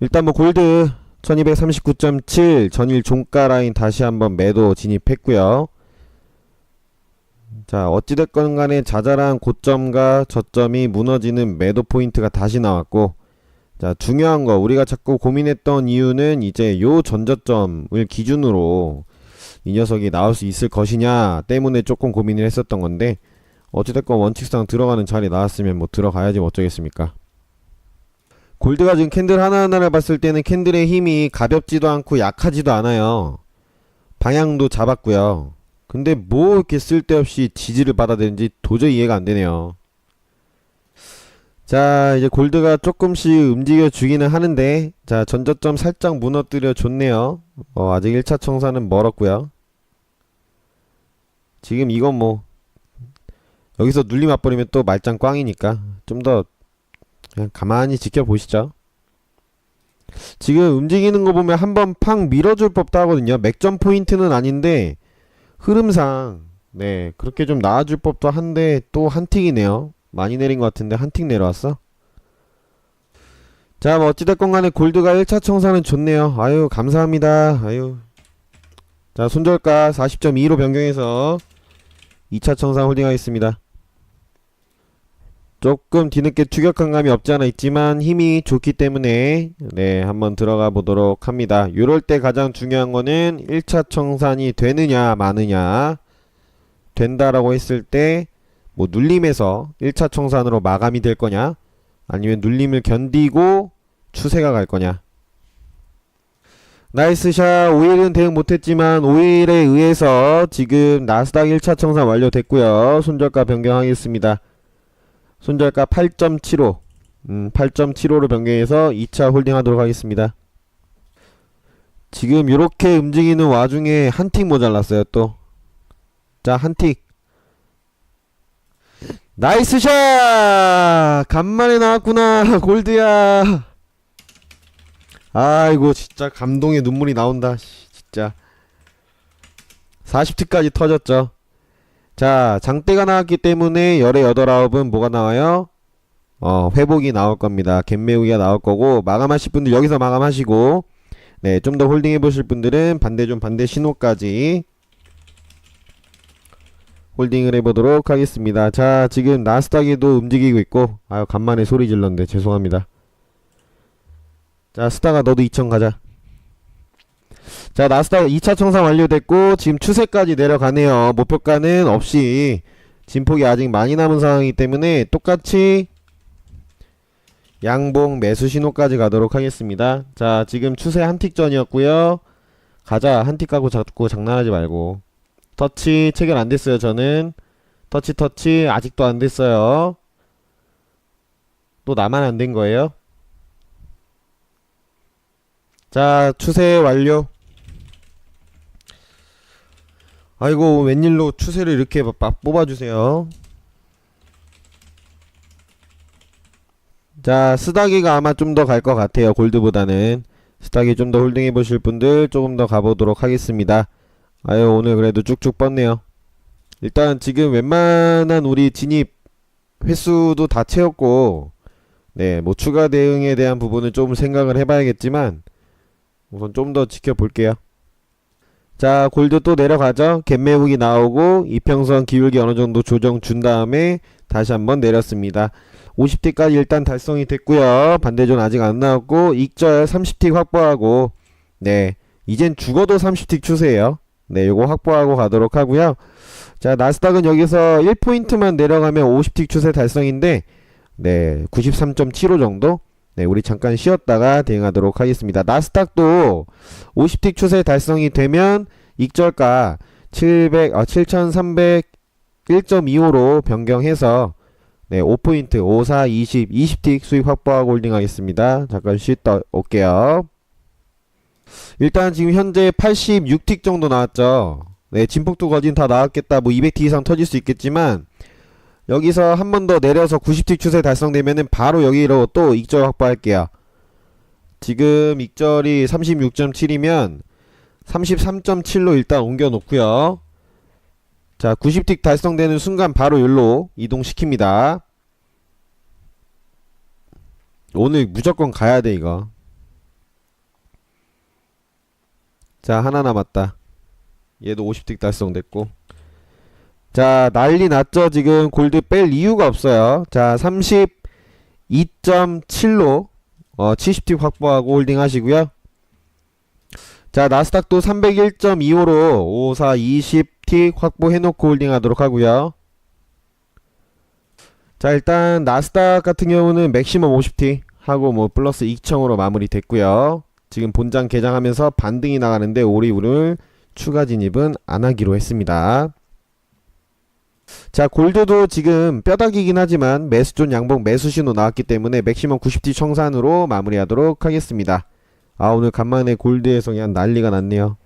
일단 뭐 골드 1239.7 전일 종가 라인 다시 한번 매도 진입했고요. 자, 어찌됐건 간에 자잘한 고점과 저점이 무너지는 매도 포인트가 다시 나왔고, 자, 중요한 거, 우리가 자꾸 고민했던 이유는 이제 요 전저점을 기준으로 이 녀석이 나올 수 있을 것이냐 때문에 조금 고민을 했었던 건데, 어찌됐건 원칙상 들어가는 자리 나왔으면 뭐 들어가야지 뭐 어쩌겠습니까. 골드가 지금 캔들 하나하나를 봤을 때는 캔들의 힘이 가볍지도 않고 약하지도 않아요. 방향도 잡았고요. 근데 뭐 이렇게 쓸데없이 지지를 받아대는지 도저히 이해가 안 되네요. 자, 이제 골드가 조금씩 움직여 주기는 하는데, 자, 전저점 살짝 무너뜨려 줬네요. 어, 아직 1차 청산은 멀었고요. 지금 이건 뭐, 여기서 눌림 맞버리면 또 말짱 꽝이니까, 좀 더, 그냥 가만히 지켜보시죠. 지금 움직이는 거 보면 한번 팡 밀어줄 법도 하거든요. 맥점 포인트는 아닌데, 흐름상 네 그렇게 좀 나아줄 법도 한데 또 한 틱이네요. 많이 내린 것 같은데 한 틱 내려왔어. 자 뭐 어찌됐건 간에 골드가 1차 청산은 좋네요. 아유 감사합니다. 아유. 자 손절가 40.2로 변경해서 2차 청산 홀딩하겠습니다 조금 뒤늦게 추격한 감이 없지 않아 있지만 힘이 좋기 때문에 네 한번 들어가 보도록 합니다. 요럴 때 가장 중요한 거는 1차 청산이 되느냐 마느냐 된다라고 했을 때 뭐 눌림에서 1차 청산으로 마감이 될 거냐 아니면 눌림을 견디고 추세가 갈 거냐. 나이스 샷. 5일은 대응 못했지만 5일에 의해서 지금 나스닥 1차 청산 완료됐고요. 손절가 변경하겠습니다 손절가 8.75 음, 8.75로 변경해서 2차 홀딩 하도록 하겠습니다. 지금 이렇게 움직이는 와중에 한 틱 모자랐어요 또. 자, 한 틱. 나이스 샷! 간만에 나왔구나, 골드야. 아이고, 진짜 감동의 눈물이 나온다, 씨, 진짜. 40틱까지 터졌죠. 자, 장대가 나왔기 때문에 열의 여덟 아홉은 뭐가 나와요? 어, 회복이 나올 겁니다. 갯매우기가 나올 거고, 마감하실 분들 여기서 마감하시고, 네, 좀 더 홀딩해 보실 분들은 반대존 반대 신호까지 홀딩을 해보도록 하겠습니다. 자, 지금 나스닥에도 움직이고 있고, 아유, 간만에 소리 질렀는데, 죄송합니다. 자, 스타가 너도 2천 가자. 자, 나스닥 2차 청산 완료됐고 지금 추세까지 내려가네요. 목표가는 없이 진폭이 아직 많이 남은 상황이기 때문에 똑같이 양봉 매수 신호까지 가도록 하겠습니다. 자, 지금 추세 한틱 전이었고요. 가자. 한틱 가고 자꾸 장난하지 말고. 터치 체결 안 됐어요, 저는. 터치 터치 아직도 안 됐어요. 또 나만 안된 거예요? 자, 추세 완료. 아이고 웬일로 추세를 이렇게 막 뽑아주세요. 자 스다기가 아마 좀 더 갈 것 같아요 골드보다는. 스다기 좀더 홀딩해 보실 분들 조금 더 가보도록 하겠습니다. 아유 오늘 그래도 쭉쭉 뻗네요. 일단 지금 웬만한 우리 진입 횟수도 다 채웠고 네뭐 추가 대응에 대한 부분은 좀 생각을 해봐야겠지만 우선 좀 더 지켜볼게요 자 골드 또 내려가죠. 갭매국이 나오고 이평선 기울기 어느정도 조정 준 다음에 다시 한번 내렸습니다. 50틱까지 일단 달성이 됐고요. 반대존 아직 안 나왔고 익절 30틱 확보하고 네 이젠 죽어도 30틱 추세예요. 네 요거 확보하고 가도록 하고요. 자 나스닥은 여기서 1포인트만 내려가면 50틱 추세 달성인데 네 93.75 정도 네, 우리 잠깐 쉬었다가 대응하도록 하겠습니다. 나스닥도 50틱 추세 달성이 되면 익절가 700, 아, 7301.25로 변경해서 네, 5포인트, 54, 20, 20틱 수익 확보하고 홀딩하겠습니다. 잠깐 쉬었다 올게요. 일단 지금 현재 86틱 정도 나왔죠. 네, 진폭도 거진 다 나왔겠다. 뭐 200틱 이상 터질 수 있겠지만 여기서 한 번 더 내려서 90틱 추세 달성되면은 바로 여기로 또 익절 확보할게요. 지금 익절이 36.7이면 33.7로 일단 옮겨 놓고요. 자, 90틱 달성되는 순간 바로 여기로 이동시킵니다. 오늘 무조건 가야 돼, 이거. 자, 하나 남았다. 얘도 50틱 달성됐고. 자, 난리 났죠? 지금 골드 뺄 이유가 없어요. 자, 32.7로 어, 70틱 확보하고 홀딩 하시고요. 자, 나스닥도 301.25로 54 20틱 확보해 놓고 홀딩 하도록 하고요. 자, 일단 나스닥 같은 경우는 맥시멈 50틱 하고 뭐 플러스 2청으로 마무리 됐고요. 지금 본장 개장하면서 반등이 나가는데 오리우를 추가 진입은 안 하기로 했습니다. 자, 골드도 지금 뼈다귀긴 하지만 매수존 양봉 매수 신호 나왔기 때문에 맥시멈 90T 청산으로 마무리하도록 하겠습니다. 아, 오늘 간만에 골드에서 그냥 난리가 났네요.